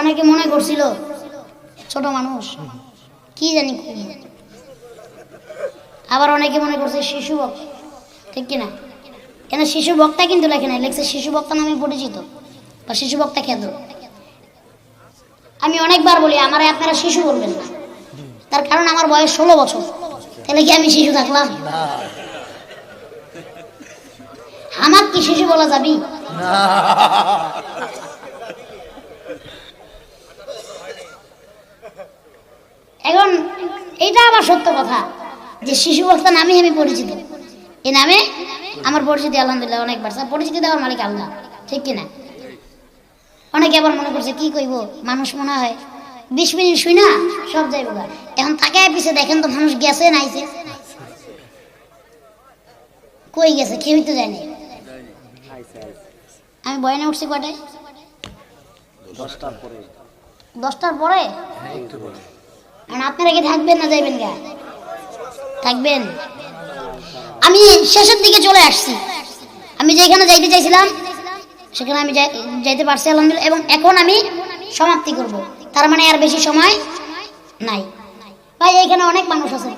অনেকে মনে করছিল, ছোট মানুষ, কি জানি। আবার অনেকে মনে করছে শিশু বক্তা ঠিক কিনা? কেন শিশু বক্তা কিন্তু লেখে নাই, লেখছে শিশু বক্তা নামে পরিচিত, বা শিশু বক্তা খ্যাত। আমি অনেকবার বলি, আমার আপনারা শিশু বলবেন না। তার কারণ আমার বয়স ষোলো বছর, তাহলে কি আমি শিশু থাকলাম? আমার কি শিশু বলা যাবি এখন এইটা আমার সত্য কথা যে শিশু বক্তা নামে আমি পরিচিত। এই নামে আমার পরিচিতি আলহামদুলিল্লাহ অনেক স্যার পরিচিতি দেওয়ার মালিক আল্লাহ ঠিক কিনা? অনেকে আবার মনে করছে কি কইব? মানুষ মনে হয় বিশ মিনিট শুই না সব যাইব। এখন তাকে পিছে দেখেন তো মানুষ গেছে নাইছে কই গেছে? কেউই তো জানে। আমি বয়ানে উঠছি কটায় দশটার পরে। দশটার পরে। এখন আপনারা কি থাকবেন না যাইবেন গা? থাকবেন? আমি শেষের দিকে চলে আসছি। আমি যেখানে যাইতে চাইছিলাম, সেখানে আমি যাই- যাইতে পারছি, আলহামদুলিল্লাহ। এবং এখন আমি সমাপ্তি করব। তার মানে আর বেশি সময় নাই। ভাই, এখানে অনেক মানুষ আছে।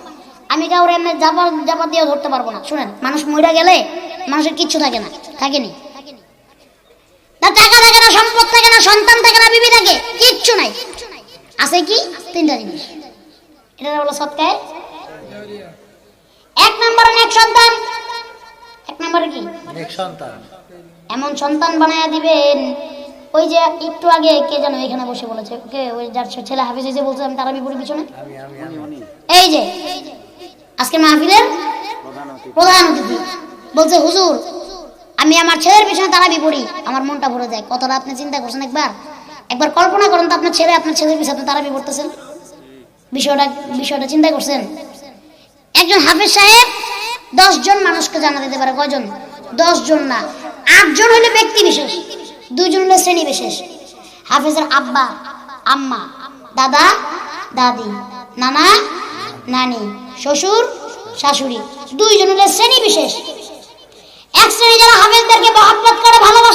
আমি কাউরে এমনি জাপা জাপা দিয়েও ধরতে পারব না। শুনেন, মানুষ মরে গেলে মানুষের কিচ্ছু থাকে না। থাকেনি না, টাকা থাকে না, সম্পদ থাকে না, সন্তান থাকে না, বিবি থাকে, কিচ্ছু নাই। আছে কি? তিনটা জিনিস। এটা বলো সৎকায় এক নম্বরে এক সন্তান। এক নম্বরে কি? নেক সন্তান। এমন সন্তান বানায়া দিবেন ওই যে একটু আগে কে যেন এখানে বসে বলেছে কে ওই যার ছেলে হাফিজ হয়েছে বলছে আমি তারা বিপরীত পিছনে? এই যে আজকে মাহফিলের প্রধান অতিথি। বলছে হুজুর আমি আমার ছেলের পিছনে তারা বিপরী আমার মনটা ভরে যায়। কতটা আপনি চিন্তা করছেন একবার। একবার কল্পনা করেন তো আপনার ছেলে আপনার ছেলের পিছনে আপনি তারা বিপরতেছেন বিষয়টা বিষয়টা চিন্তা করছেন? একজন হাফেজ সাহেব দশ জন মানুষকে জানা দিতে পারে। কয়জন? দশ জন না। আটজন হলে ব্যক্তি বিশেষ, দুইজন হলে শ্রেণি বিশেষ। হাফেজের আব্বা, আম্মা, দাদা, দাদি, নানা, নানি, শ্বশুর, শাশুড়ি। দুইজন হলে শ্রেণি বিশেষ। এক শ্রেণি যারা হাফেজদেরকে মহাব্বত করে, ভালোবাসে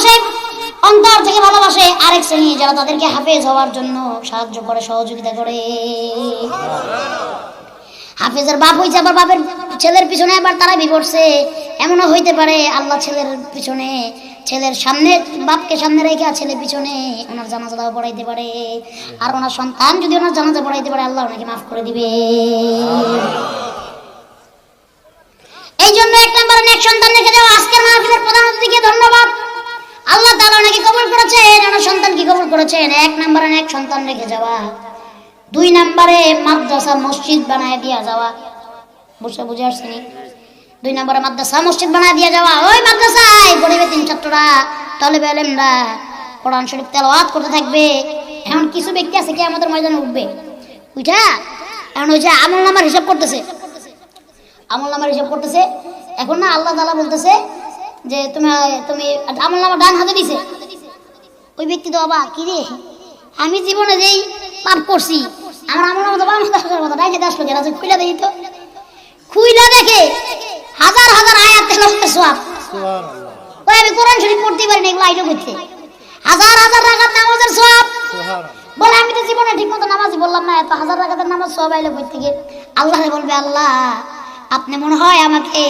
অন্তর থেকে ভালোবাসে আরেক শ্রেণি, যারা তাদেরকে হাফেজ হওয়ার জন্য সাহায্য করে, সহযোগিতা করে। হাফেজের বাপ হয়েছে আবার বাপের ছেলের পিছনে আবার তারা বিপড়ছে এমনও হইতে পারে আল্লাহ ছেলের পিছনে, ছেলের সামনে, বাপকে সামনে রেখে আর ছেলের পিছনে ওনার জানাজা দাওয়া পড়াইতে পারে। আর ওনার সন্তান যদি ওনার জানাজা পড়াইতে পারে, আল্লাহ ওনাকে মাফ করে দিবে। এই জন্য এক নম্বরে এক সন্তান রেখে যাও আজকের মাহফিলের প্রধান অতিথিকে ধন্যবাদ। আল্লাহ তাআলা ওনাকে কবুল করেছেন? সন্তান কি কবুল করেছেন? এক নম্বরে এক সন্তান রেখে যাওয়া। দুই নম্বরে মাদ্রাসা, মসজিদ বানায় দিয়া যাওয়া। বুঝে বুঝে আসছেনি দুই নম্বরে মাদ্রাসা, মসজিদ বানায় দিয়া যাওয়া। ওই মাদ্রাসায় গরিবের তিন ছাত্ররা, তলেবে আলেমরা কোরআন শরীফ তেলাওয়াত করতে থাকবে। এমন কিছু ব্যক্তি আছে কি আমাদের ময়দানে উঠবে। উঠা এখন ওই যে আমল নামার হিসাব করতেছে। আমল নামার হিসাব করতেছে। এখন না আল্লাহ তালা বলতেছে যে তুমি তুমি আমল নামা ডান হাতে দিছে। ওই ব্যক্তি তো বাবা কি রে? আমি জীবনে যেই পাপ করছি আমার আমল নামা তো বাম হাতে আসার কথা ডাইনে আসলো কেন খুইলা দেখি তো। খুইলা দেখে হাজার হাজার আয়াত তেল সব সুবহানাল্লাহ। ওই আমি কোরআন শরীফ পড়তে পারি না এগুলো আইটো করতে হাজার হাজার রাখার নামাজের সব সুবহানাল্লাহ। বলে আমি তো জীবনে ঠিক মতো নামাজই বললাম না এত হাজার রাখাতের নামাজ সব আইলে বই থেকে? আল্লাহ বলবে আল্লাহ আপনি মনে হয় আমাকে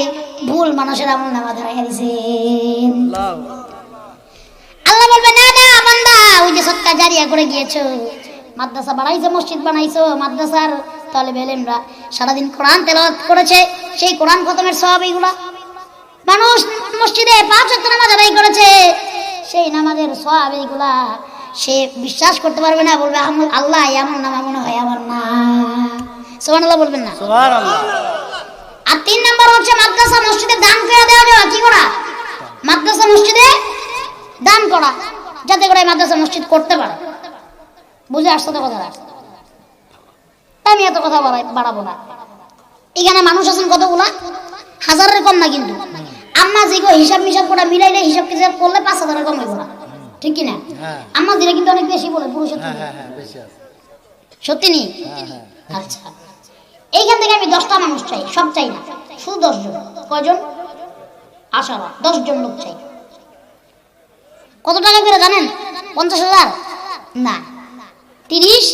ভুল মানুষের আমল নামা ধরাই দিয়েছেন আল্লাহ বলবে না না বান্দা ওই যে সত্তা জারিয়া করে গিয়েছো মাদ্রাসা বানাইছো মসজিদ বানাইছো মাদ্রাসার তাহলে বেলেমরা সারাদিন কোরআন তেলাওয়াত করেছে সেই কোরআন খতমের সব এইগুলা। মানুষ মসজিদে পাঁচ ওয়াক্ত নামাজ আদায় করেছে সেই নামাজের সব এইগুলা সে বিশ্বাস করতে পারবে না বলবে আল্লাহ এমন নামা মনে হয় আমার না। সোহান আল্লাহ বলবেন না সুবহানাল্লাহ আর তিন নম্বর হচ্ছে মাদ্রাসা মসজিদে দান করে দেওয়া দেওয়া কি করা মাদ্রাসা মসজিদে দান করা যাতে করে মাদ্রাসা মসজিদ করতে পারে। বুঝে আসছো তো কথা আমি এত কথা বাড়াবো না। এখানে মানুষ আছেন কতগুলা? হাজারের কম না কিন্তু। আম্মা যে হিসাব মিসাব করে মিলাইলে হিসাব টিসাব করলে পাঁচ হাজারের কম হইব না। ঠিক কি না হ্যাঁ। আম্মা দিলে কিন্তু অনেক বেশি বলে পুরুষের হ্যাঁ। হ্যাঁ সত্যি নেই আচ্ছা। এইখান থেকে আমি দশটা মানুষ চাই সব চাই না। শুধু দশজন। কয়জন? আশারা। দশজন লোক চাই। কত টাকা করে জানেন? পঞ্চাশ হাজার? না। তিরিশ?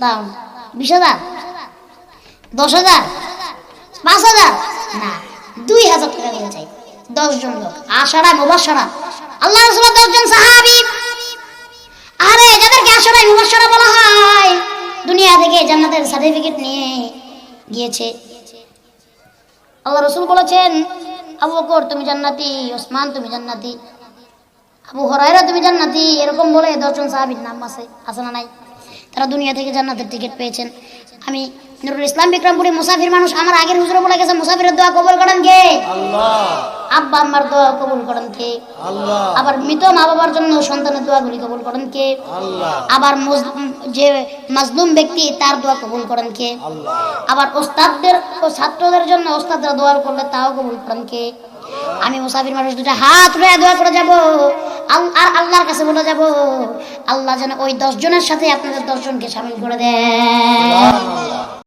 দাও। বিশ হাজার? দশ হাজার? পাঁচ হাজার? না। দুই হাজার টাকা দিতে চাই। দশজন লোক। আশারা মুবাসারা আল্লাহ রসুল্লাহ দশজন সাহাবি। আরে, যাদেরকে আশারাই মুবাসারা বলা হয়, দুনিয়া থেকে জান্নাতের সার্টিফিকেট নিয়ে গিয়েছে। আল্লাহ রসুল বলেছেন, আবু বকর, তুমি জান্নাতি, ওসমান, তুমি জান্নাতি। আবু হরাইরা তুমি জান্নাতি? এরকম বলে দশজন সাহাবির নাম আছে আছে না নাই? তারা দুনিয়া থেকে জান্নাতের টিকিট পেয়েছেন। আমি নুরুল ইসলাম বিক্রমপুরি মুসাফির মানুষ আমার আগের হুজুরে বলে গেছে মুসাফিরের দোয়া কবুল করেন কে? আল্লাহ। আব্বা আম্মার দোয়া কবুল করেন কে? আল্লাহ। আবার মৃত মা বাবার জন্য সন্তানের দোয়াগুলি কবুল করেন কে? আল্লাহ। আবার যে মাজলুম ব্যক্তি তার দোয়া কবুল করেন কে? আল্লাহ। আবার ওস্তাদদের ও ছাত্রদের জন্য ওস্তাদরা দোয়া করলে তাও কবুল করেন কে? আমি মুসাফির মানুষ দুটা হাত উঠে দোয়া করে যাব। আর আল্লাহর কাছে বলে যাব, আল্লাহ যেন ওই দশজনের সাথে আপনাদের দশ জনকে সামিল করে সুবহানাল্লাহ।